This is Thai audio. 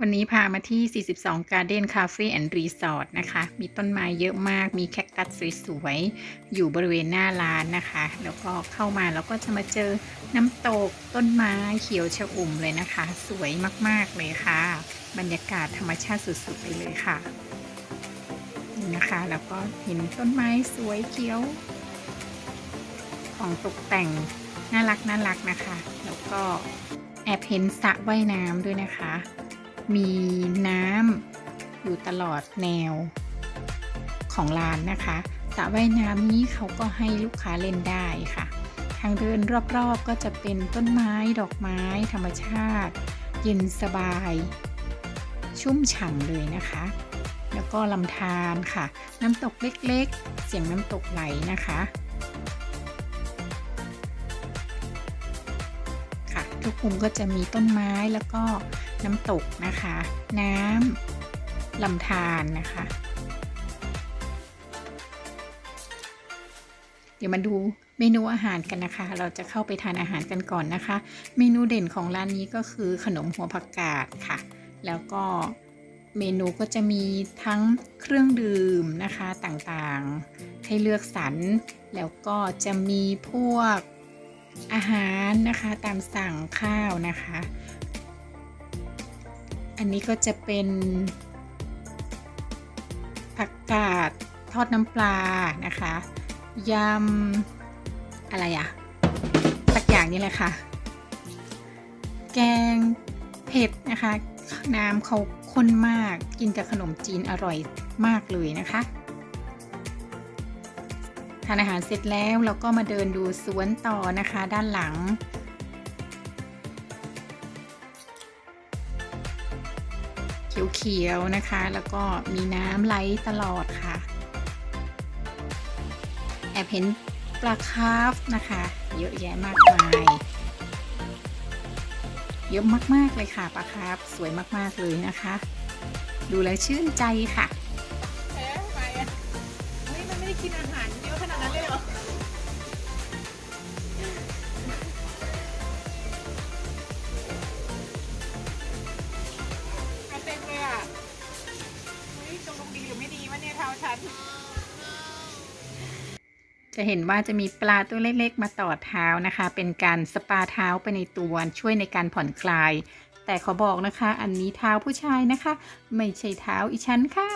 วันนี้พามาที่ 42 Garden Cafe and Resort นะคะ มีต้นไม้เยอะมาก มีแคคตัสสวยๆ อยู่บริเวณหน้าร้านนะคะ แล้วก็เข้ามาแล้วก็จะมาเจอน้ำตกต้นไม้เขียวชอุ่มเลยนะคะ สวยมากๆเลยค่ะ บรรยากาศธรรมชาติสุดๆ ไปเลยค่ะนี่นะคะ แล้วก็เห็นต้นไม้สวยเขียว ของตกแต่งน่ารักน่ารักนะคะ แล้วก็แอบเห็นสระว่ายน้ำด้วยนะคะ มีน้ำอยู่ตลอดแนวของร้านนะคะสระว่ายน้ำนี้เขาก็ให้ลูกค้าเล่นได้ค่ะ ทางเดินรอบๆก็จะเป็นต้นไม้ดอกไม้ ธรรมชาติ เย็นสบาย ชุ่มฉ่ำเลยนะคะ แล้วก็ลำธารค่ะ น้ำตกเล็กๆ เสียงน้ำตกไหลนะคะค่ะทุกมุมก็จะมีต้นไม้แล้วก็ น้ำตกนะคะ น้ำลำธารนะคะ เดี๋ยวมาดูเมนูอาหารกันนะคะ เราจะเข้าไปทานอาหารกันก่อนนะคะ เมนูเด่นของร้านนี้ก็คือขนมหัวผักกาดค่ะ แล้วก็เมนูก็จะมีทั้งเครื่องดื่มนะคะต่างๆ ให้เลือกสรร แล้วก็จะมีพวกอาหารนะคะตามสั่งข้าวนะคะ อันนี้ก็จะเป็นผักกาดทอดน้ำปลานะคะยำอะไรอะสักอย่างนี้แหละค่ะ แกงเผ็ดนะคะ น้ำเขาข้นมากกินกับขนมจีนอร่อยมากเลยนะคะทานอาหารเสร็จแล้วเราก็มาเดินดูสวนต่อนะคะ ด้านหลัง เขียวๆนะคะ แล้วก็มีน้ำไหลตลอดค่ะ แอบเห็นปลาคาร์ฟนะคะ เยอะแยะมากมายเยอะมากๆเลยค่ะปลาคาร์ฟสวยมากๆเลยนะคะ ดูแล้วชื่นใจค่ะ เนี่ยเท้าฉัน จะเห็นว่าจะมีปลาตัวเล็กๆ มาต่อเท้านะคะ เป็นการสปาเท้าไปในตัวช่วยในการผ่อนคลาย แต่ขอบอกนะคะ อันนี้เท้าผู้ชายนะคะ ไม่ใช่เท้าอีฉันค่ะ